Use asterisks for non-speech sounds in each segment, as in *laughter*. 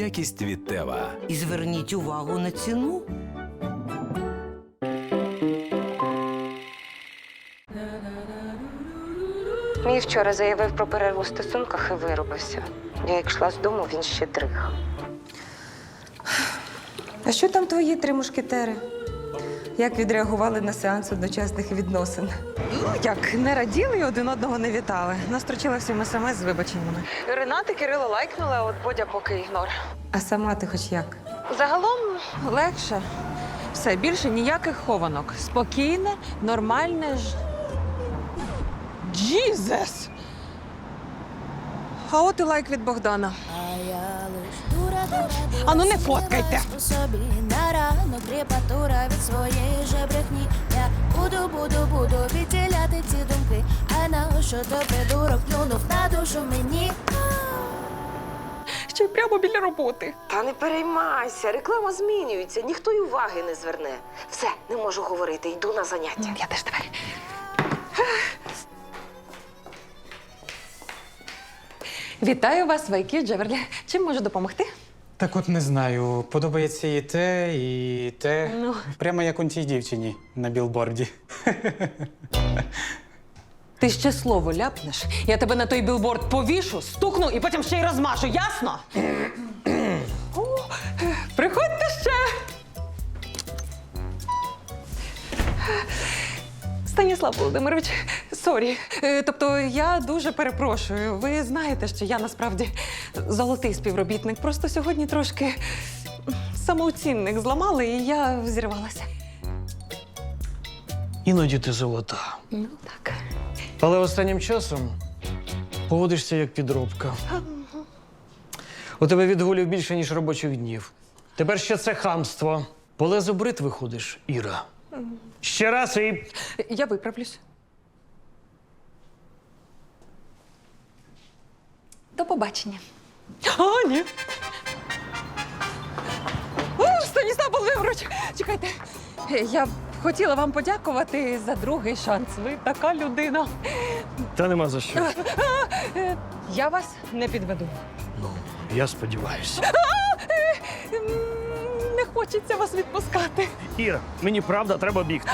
Якість від Тева. І зверніть увагу на ціну. Мій вчора заявив про перерву в стосунках і виробився. Я як йшла з дому, він ще дрих. А що там твої три мушкетери? Як відреагували на сеанс одночасних відносин? Ну, як не раділи і один одного не вітали. Настрочила всім смс з вибаченнями. Рената Кирило лайкнули, а от Бодя поки ігнор. А сама ти хоч як? Загалом легше. Все, більше ніяких хованок. Спокійне, нормальне ж. Джізес! А от і лайк від Богдана. А Ану не фоткайте. Ранок кріпатура від своєї же брехні. Я буду, буду, буду відділяти ці думки. А на що то придурок плюнув на душу мені. Ще й прямо біля роботи. Та не переймайся, реклама змінюється, ніхто й уваги не зверне. Все, не можу говорити, йду на заняття. Я теж давай. Вітаю вас в IQ Джеверлі. Чим можу допомогти? Так от не знаю, подобається і те, і те. Ну. Прямо як у цій дівчині на білборді. Ти ще слово ляпнеш, я тебе на той білборд повішу, стукну і потім ще й розмашу, ясно? О, Приходьте ще. Станіслав Володимирович, сорі. Е, Тобто я дуже перепрошую. Ви знаєте, що я насправді золотий співробітник. Просто сьогодні трошки самооцінник зламали, і я зірвалася. Іноді ти золота. Ну так. Але останнім часом поводишся як підробка. У тебе відгулів більше, ніж робочих днів. Тепер ще це хамство. По лезу бритви ходиш, Іра. Ще раз і. Я виправлюсь. До побачення. А, ні. О, Станіслав Володимирович, чекайте. Е, Я б хотіла вам подякувати за другий шанс. Ви така людина. Та нема за що. Е, Я вас не підведу. Ну, я сподіваюся. Не хочеться вас відпускати. Іра, мені правда треба бігти.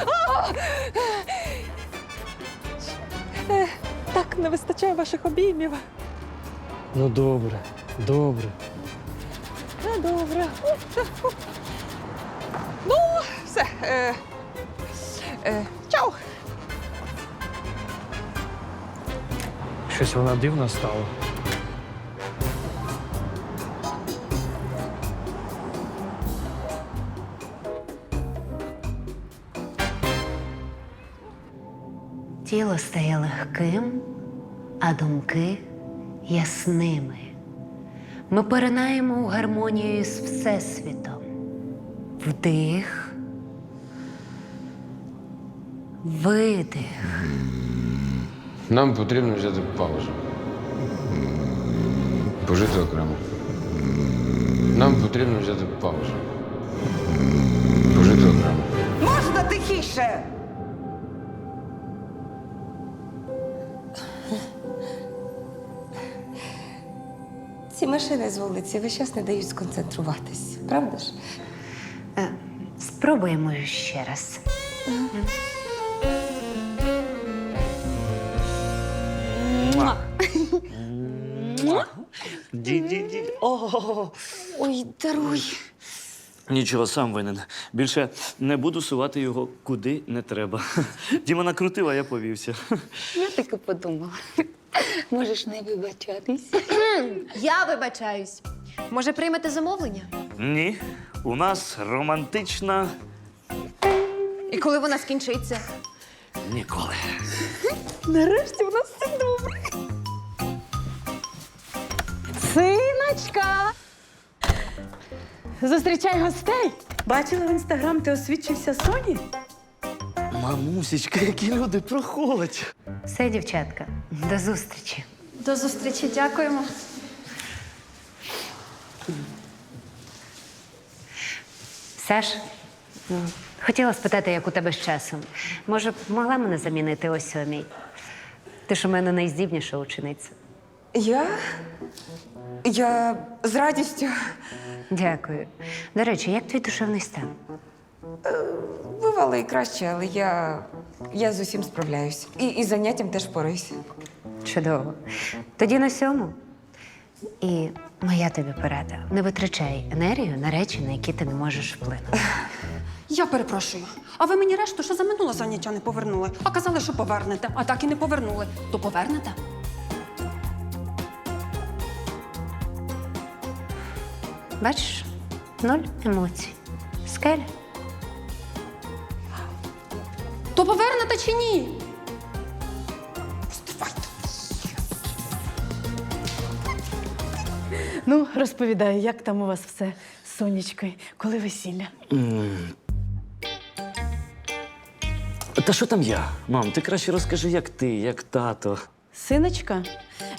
Е, Так не вистачає ваших обіймів. Ну, добре, добре. Ну, добре. Ну, все. Е, е, чао. Щось вона дивна стала. Тіло стає легким, а думки ясними. Ми поринаємо у гармонію з Всесвітом. Вдих. Видих. Нам потрібно взяти паузу. Пожити окремо. Нам потрібно взяти паузу. Пожити окремо. Можна тихіше? Машини з вулиці весь час не дають сконцентруватись, правда ж? Е, Спробуємо ще раз. Ді-ді-ді. О, Ой, даруй. нічого сам винен. Більше не буду сувати його куди не треба. Діма накрутила, я повівся. Я так і подумала. Можеш не вибачатись. Я вибачаюсь. Може, приймете замовлення? Ні, у нас романтична І коли вона скінчиться? ніколи. Нарешті у нас все добре. Синочка! Зустрічай гостей! Бачила в інстаграм, ти освідчився Соні? Мамусечка, які люди проходять. Все, дівчатка, до зустрічі. До зустрічі, дякуємо. Саш, м, хотіла спитати, як у тебе з часом. Може, б могла мене замінити о сьомій? Ти ж у мене найздібніша учениця. Я? Я з радістю. Дякую. До речі, як твій душевний стан? Бувало і краще, але я, я з усім справляюсь. І, і з заняттям теж впораюсь. Чудово. Тоді на сьому. І моя тобі порада: не витрачай енергію на речі, на які ти не можеш вплинути. Я перепрошую. А ви мені решту, що за минуле заняття не повернули? А казали, що повернете, а так і не повернули. То повернете? Бачиш, ноль емоцій. Скеля. То повернете чи ні? Ну, розповідай, як там у вас все з сонечкою, коли весілля? Та що там я? Мам, ти краще розкажи, як ти, як тато. Синочка,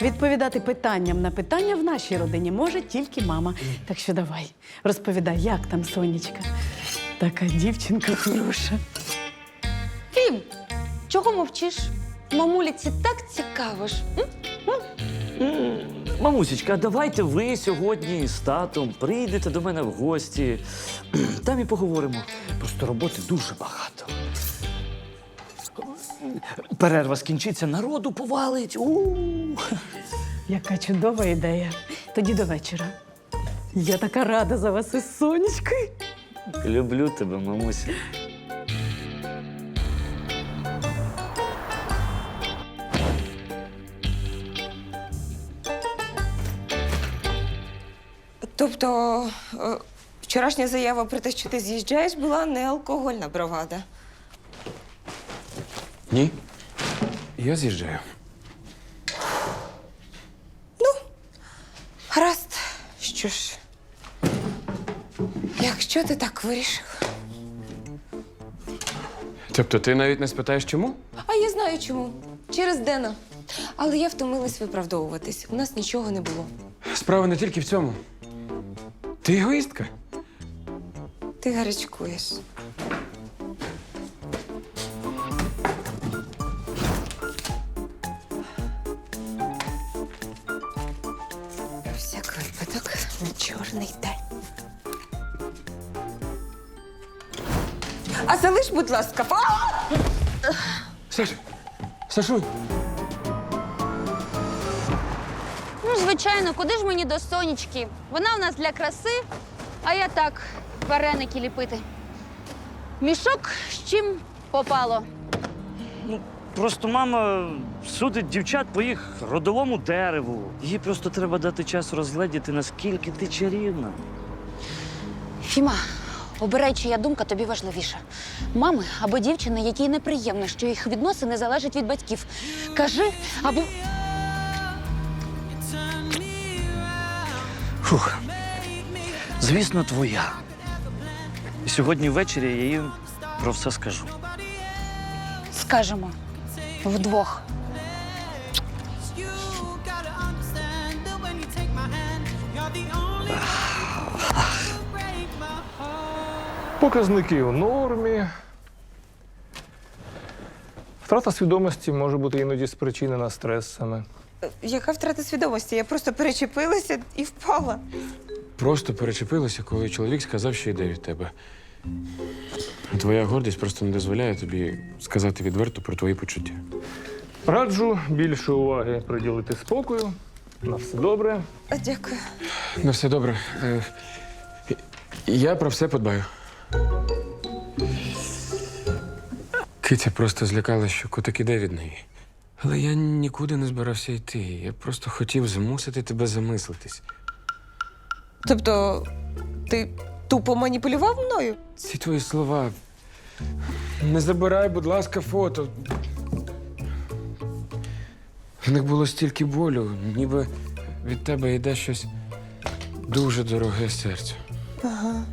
відповідати питанням на питання в нашій родині може тільки мама. Так що давай, розповідай, як там сонечка. Така дівчинка хороша. Чого мовчиш? Мамуліці так цікаво ж. М? Мамусечка, а давайте ви сьогодні з татом прийдете до мене в гості. *clears throat* Там і поговоримо. Просто роботи дуже багато. Перерва скінчиться, народу повалить. У-у-у. Яка чудова ідея. Тоді до вечора. Я така рада за вас із сонечкою. Люблю тебе, мамуся. Тобто, е, вчорашня заява про те, що ти з'їжджаєш, була не алкогольна бравада. Ні. Я з'їжджаю. Гаразд, що ж. Якщо ти так вирішив. Тобто ти навіть не спитаєш чому? А я знаю чому. Через Дена. Але я втомилась виправдовуватись. У нас нічого не було. Справа не тільки в цьому. Ти егоїстка. Ти гарячкуєш. Про всяк випадок на чорний день. А залиш, будь ласка, а! Саш, Сашунь, звичайно, куди ж мені до сонечки? Вона в нас для краси, а я так, вареники ліпити. Мішок з чим попало. Просто мама судить дівчат по їх родовому дереву. Їй просто треба дати час розгледіти, наскільки ти чарівна. Фіма, обирай, чия думка тобі важливіша. Мами або дівчини, якій неприємно, що їх відносини залежать від батьків. Кажи або. Фух. Звісно, твоя. І сьогодні ввечері я їй про все скажу. Скажемо вдвох. Показники у нормі. Втрата свідомості може бути іноді спричинена стресами. Яка втрата свідомості? Я просто перечепилася і впала. просто перечепилася, коли чоловік сказав, що йде від тебе. Твоя гордість просто не дозволяє тобі сказати відверто про твої почуття. Раджу більше уваги приділити спокою. На все добре. Дякую. Ну, все добре. Е, Я про все подбаю. Китя просто злякала, що котик іде від неї. Але я нікуди не збирався йти. Я просто хотів змусити тебе замислитись. Тобто, ти тупо маніпулював мною? Ці твої слова. Не забирай, будь ласка, фото. В них було стільки болю, ніби від тебе йде щось дуже дороге серцю. Ага.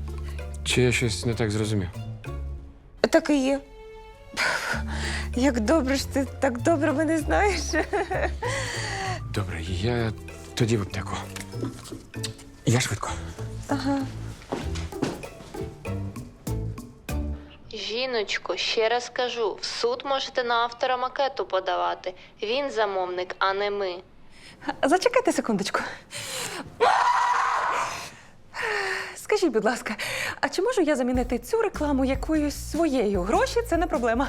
Чи я щось не так зрозумів? Так і є. Як добре ж ти так добре мене знаєш. Добре, я тоді в аптеку. Я швидко. Ага. Жіночко, ще раз кажу, в суд можете на автора макету подавати. Він замовник, а не ми. Зачекайте секундочку. Скажіть, будь ласка, а чи можу я замінити цю рекламу якоюсь своєю? Гроші це не проблема.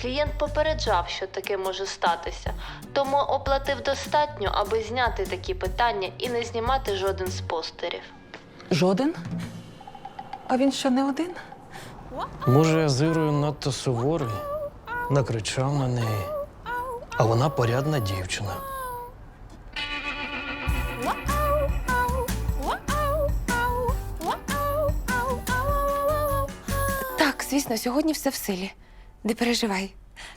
Клієнт попереджав, що таке може статися, тому оплатив достатньо, аби зняти такі питання і не знімати жоден з постерів. Жоден? А він що не один? Може, я з Ірою надто суворий, накричав на неї, а вона порядна дівчина. Так, звісно, сьогодні все в силі. Не переживай.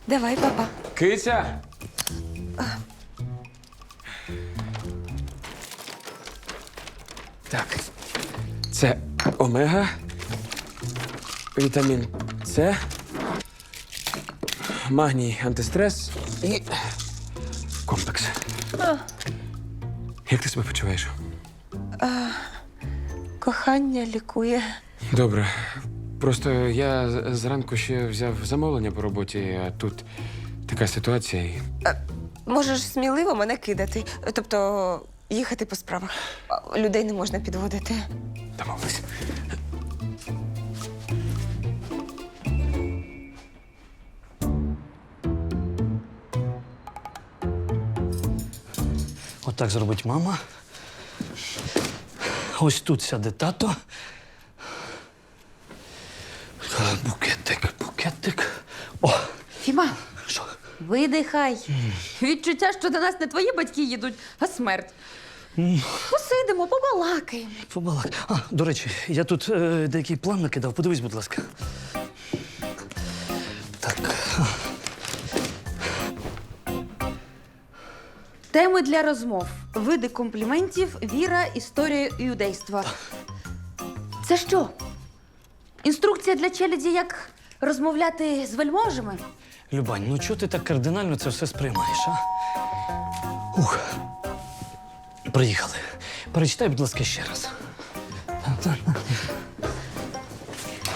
Давай, папа. Киця! Так. Це омега, вітамін С, магній антистрес і комплекс. Як ти себе почуваєш? Кохання лікує. Добре. Просто я з- зранку ще взяв замовлення по роботі, а тут така ситуація. і Можеш сміливо мене кидати, тобто їхати по справах. Людей не можна підводити. Домовились. Отак зробить мама. Ось тут сяде тато. Букетик, букетик. О, Фіма, що? Видихай. Відчуття, що до нас не твої батьки їдуть, а смерть. Посидимо, побалакаємо. Побалак. А, до речі, я тут е, деякий план накидав. Подивись, будь ласка. Так. Теми для розмов: види компліментів, віра, історія іудейства. Це що? Інструкція для челяді, як розмовляти з вельможами? Любань, ну чого ти так кардинально це все сприймаєш, а? Ух. Приїхали. Перечитай, будь ласка, ще раз.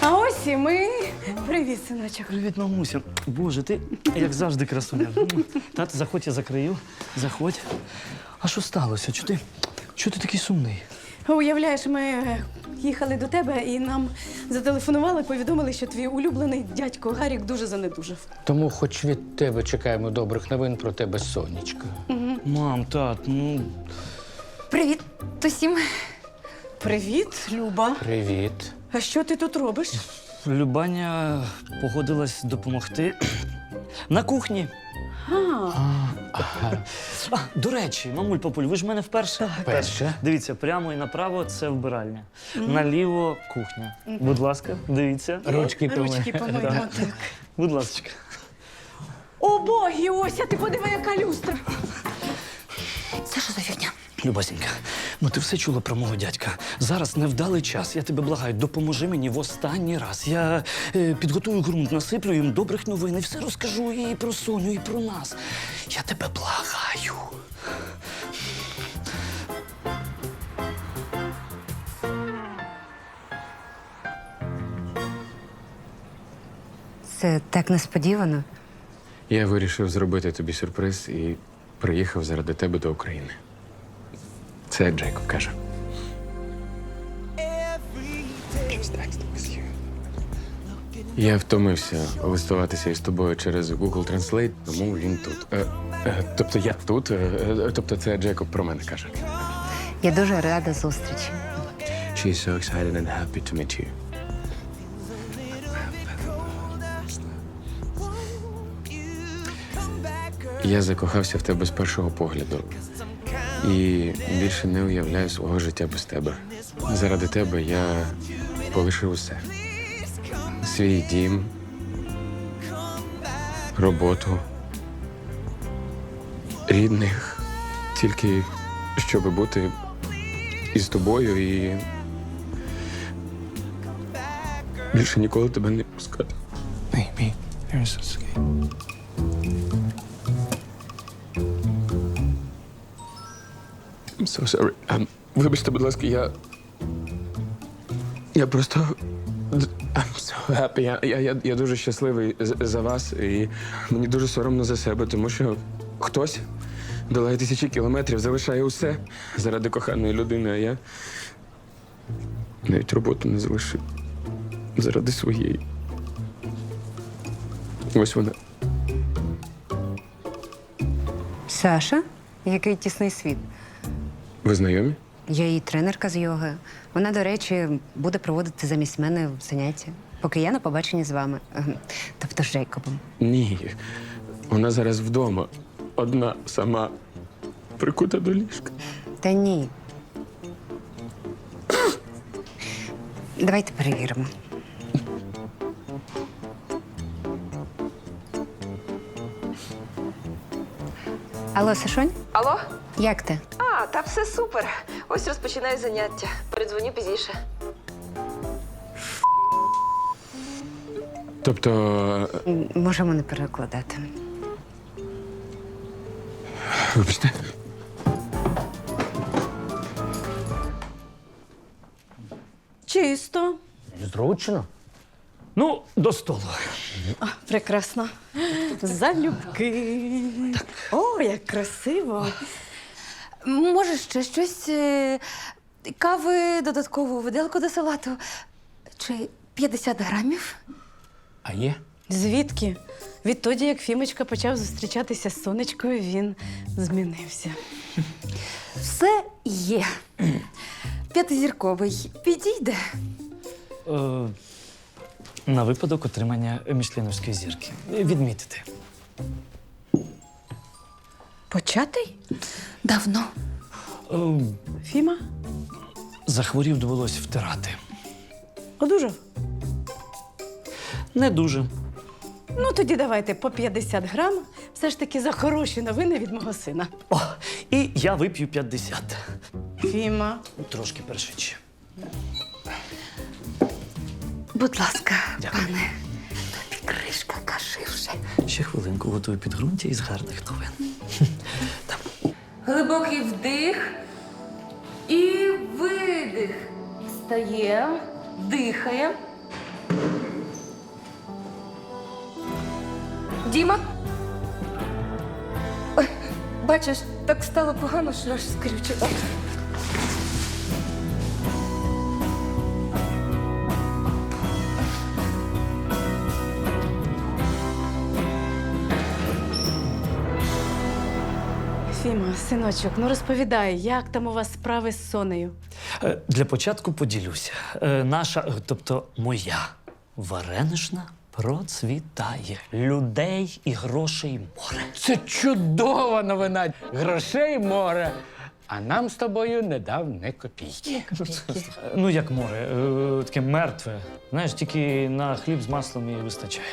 А ось і ми. Привіт, синочок. Привіт, мамуся. Боже, ти як завжди красуня. Тато, заходь, я закрию. Заходь. А що сталося? Чого ти, чого ти такий сумний? Уявляєш, ми їхали до тебе і нам зателефонували, повідомили, що твій улюблений дядько Гарік дуже занедужав. Тому хоч від тебе чекаємо добрих новин про тебе, сонечко. Мам, тат, ну. Привіт, Тосім. Привіт, Люба. Привіт. А що ти тут робиш? Любаня погодилась допомогти на кухні. А, А, до речі, мамуль папуль, ви ж в мене вперше. Перше. Дивіться, прямо і направо це вбиральня. Наліво кухня. Будь ласка, дивіться. Ручки ручки помиймо. Так. Будь ласка. О, боги, ось, а ти подиви, яка люстра. Це що за фігня? Любасенька, ну ти все чула про мого дядька. Зараз невдалий час. Я тебе благаю, допоможи мені в останній раз. Я е, підготую ґрунт, насиплю їм добрих новин і все розкажу і про Соню, і про нас. Я тебе благаю. Це так несподівано. Я вирішив зробити тобі сюрприз і приїхав заради тебе до України. Це як Джейкоб каже. Я втомився листуватися із тобою через Google Translate, тому він тут. Е, е, тобто я тут, е, е, тобто це Джейкоб про мене каже. Я дуже рада зустрічі. She's so excited and happy to meet you. Я закохався в тебе з першого погляду. І більше не уявляю свого життя без тебе. Заради тебе я полишив усе. Свій дім, роботу, рідних, тільки щоб бути із тобою і більше ніколи тебе не пускати. Baby, you're so so sorry. Um, вибачте, будь ласка, я. Я просто. I'm so happy. Я, я, я, я дуже щасливий за вас, і мені дуже соромно за себе, тому що хтось Долає тисячі кілометрів, залишає усе заради коханої людини, а я навіть роботу не залишив. Заради своєї. Ось вона. Саша, який тісний світ. Ви знайомі? Я її тренерка з йоги. Вона, до речі, буде проводити замість мене заняття, поки я на побаченні з вами, Ем, тобто з Джейкобом. Ні. Вона зараз вдома. Одна сама прикута до ліжка. Та ні. Давайте перевіримо. Алло, Сашонь, Алло? як ти? Та все супер. Ось розпочинаю заняття. Передзвоню пізніше. Тобто, М, Можемо не перекладати. вибачте. Чисто. Зручно. Ну, до столу. Прекрасно. Залюбки. О, як красиво. Може, ще щось е, кави, додаткову виделку до салату. Чи 50 грамів? А є? Звідки? Відтоді, як Фімочка почав зустрічатися з сонечкою, він змінився. Все є. П'ятизірковий підійде. Е, на випадок отримання мішліновської зірки. Відмітити. Початий? Давно. Е, Фіма? захворів довелось втирати. Одужав? Не дуже. Ну, тоді давайте по 50 грам. Все ж таки за хороші новини від мого сина. О, і я вип'ю 50. Фіма. Трошки першичі. Будь ласка, Дякую. пане. Тобі кришка каши вже. Ще хвилинку готую підґрунтя із гарних новин. Глибокий вдих і видих. Встає, дихає. Діма. Ой, бачиш, так стало погано, що аж скрючило. Синочок, ну розповідай, як там у вас справи з сонею? Е, Для початку поділюся. Е, Наша, е, тобто моя варенишна процвітає. Людей і грошей море. Це чудова новина. Грошей море. А нам з тобою не дав не копійки. Е, *laughs* Ну, як море, е, таке мертве. Знаєш, тільки на хліб з маслом і вистачає.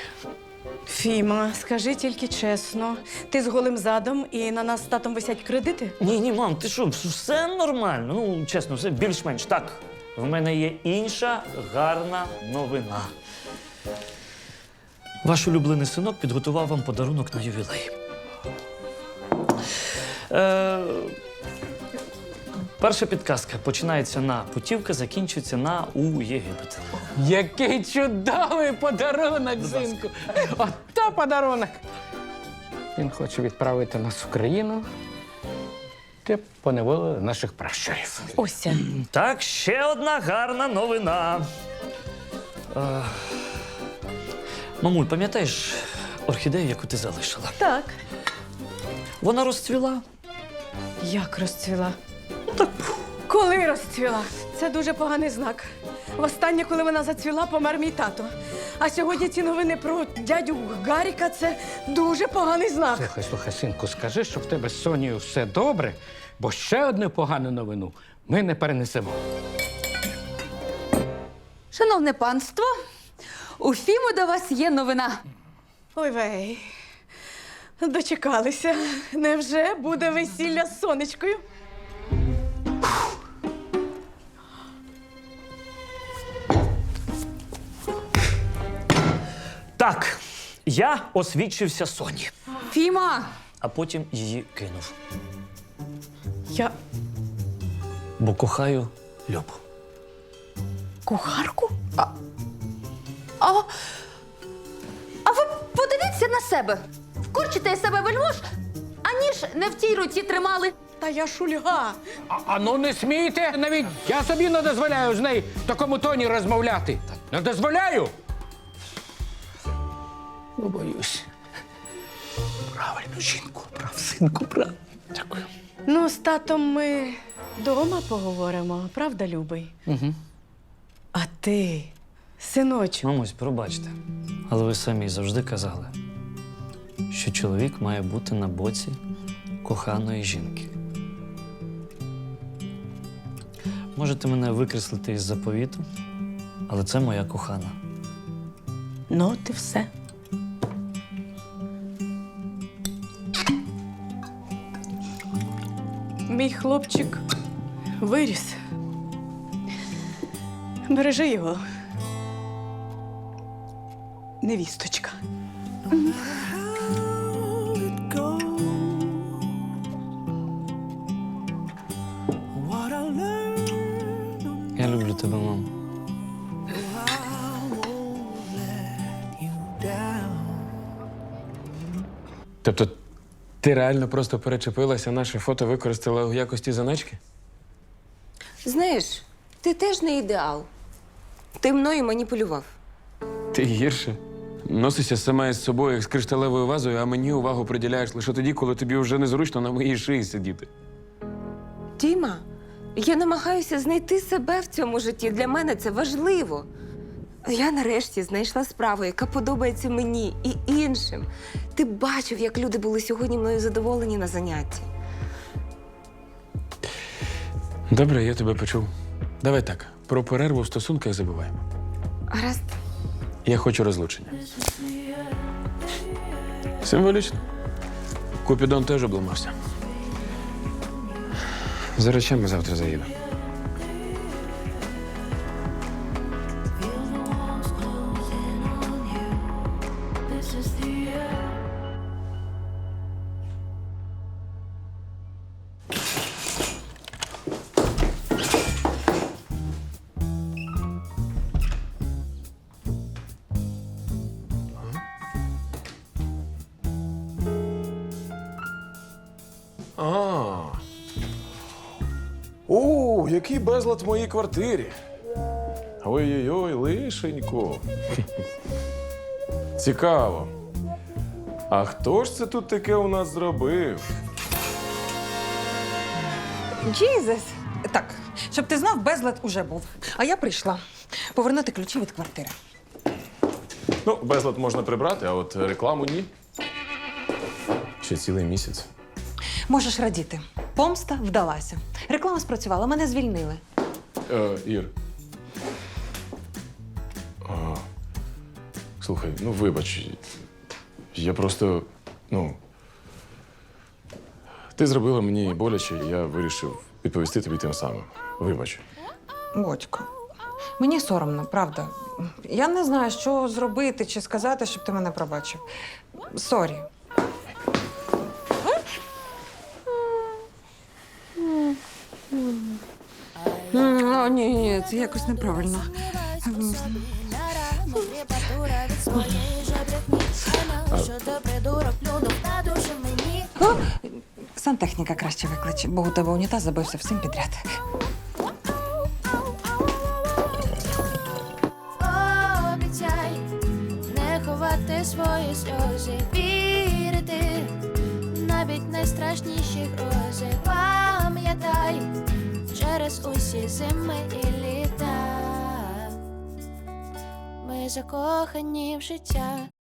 Фіма, скажи тільки чесно, ти з голим задом і на нас з татом висять кредити? Ні, ні, мам, ти що, все нормально. Ну, чесно, все більш-менш. Так, в мене є інша гарна новина. Ваш улюблений синок підготував вам подарунок на ювілей. Е, перша підказка починається на путівка, закінчується на у Єгипет. Який чудовий подарунок, синку! Ото подарунок! Він хоче відправити нас в країну, де поневолили наших пращурів. Ося. Так, ще одна гарна новина. Е, мамуль, пам'ятаєш орхідею, яку ти залишила? Так. Вона розцвіла. Як розцвіла? Коли розцвіла? Це дуже поганий знак. Востаннє, коли вона зацвіла, помер мій тато. А сьогодні ці новини про дядю Гаріка це дуже поганий знак. Слухай, слухай, синку, скажи, що в тебе з Сонією все добре, бо ще одну погану новину ми не перенесемо. Шановне панство, у Фіму до вас є новина. Ой вей. Дочекалися. Невже буде весілля з сонечкою? Так, я освідчився Соні, Фіма! а потім її кинув. Я Бо кохаю Любу. Кухарку? А, а, а ви подивіться на себе. Вкорчите із себе вельмож, а ніж не в тій руці тримали. Та я шульга. А, а ну не смійте! Навіть я собі не дозволяю з нею в такому тоні розмовляти. Не дозволяю! Ну, боюсь. Правильно, жінку, прав, синку, прав. Дякую. Ну, з татом ми дома поговоримо, правда, любий? Угу. А ти, синочок, Мамусь, пробачте. Але ви самі завжди казали, що чоловік має бути на боці коханої жінки. Можете мене викреслити із заповіту, але це моя кохана. ну от і все. Мій хлопчик виріс. Бережи його. Невісточка. Я люблю тебе, мам. Тобто, ти реально просто перечепилася, наше фото використала у якості заначки? Знаєш, ти теж не ідеал. Ти мною маніпулював. Ти гірше. Носишся сама із собою, як з кришталевою вазою, а мені увагу приділяєш лише тоді, коли тобі вже незручно на моїй шиї сидіти. Діма, я намагаюся знайти себе в цьому житті. Для мене це важливо. Я нарешті знайшла справу, яка подобається мені і іншим. Ти бачив, як люди були сьогодні мною задоволені на занятті. Добре, я тебе почув. Давай так, про перерву в стосунках забуваємо. Гаразд. Я хочу розлучення. Символічно. Купідон теж обламався. За речами завтра заїду. Квартирі. Ой-ой-ой, лишенько. Цікаво. А хто ж це тут таке у нас зробив? Джізес! Так, щоб ти знав, безлад уже був. А я прийшла повернути ключі від квартири. Ну, безлад можна прибрати, а от рекламу ні. Ще цілий місяць. Можеш радіти. Помста вдалася. Реклама спрацювала, мене звільнили. Е, Ір. А, слухай, ну вибач. Я просто. Ну. Ти зробила мені боляче, і я вирішив відповісти тобі тим самим. Вибач. Бодько, мені соромно, правда. Я не знаю, що зробити чи сказати, щоб ти мене пробачив. Сорі. О, ні, ні, це якось неправильно. А мені. Сантехніка краще викличе, бо у тебе унітаз забився всім підряд. Обіцяй не ховати свої сльози, вірити навіть найстрашніші грози. Пам'ятай через усі зими і літа. Ми закохані в життя.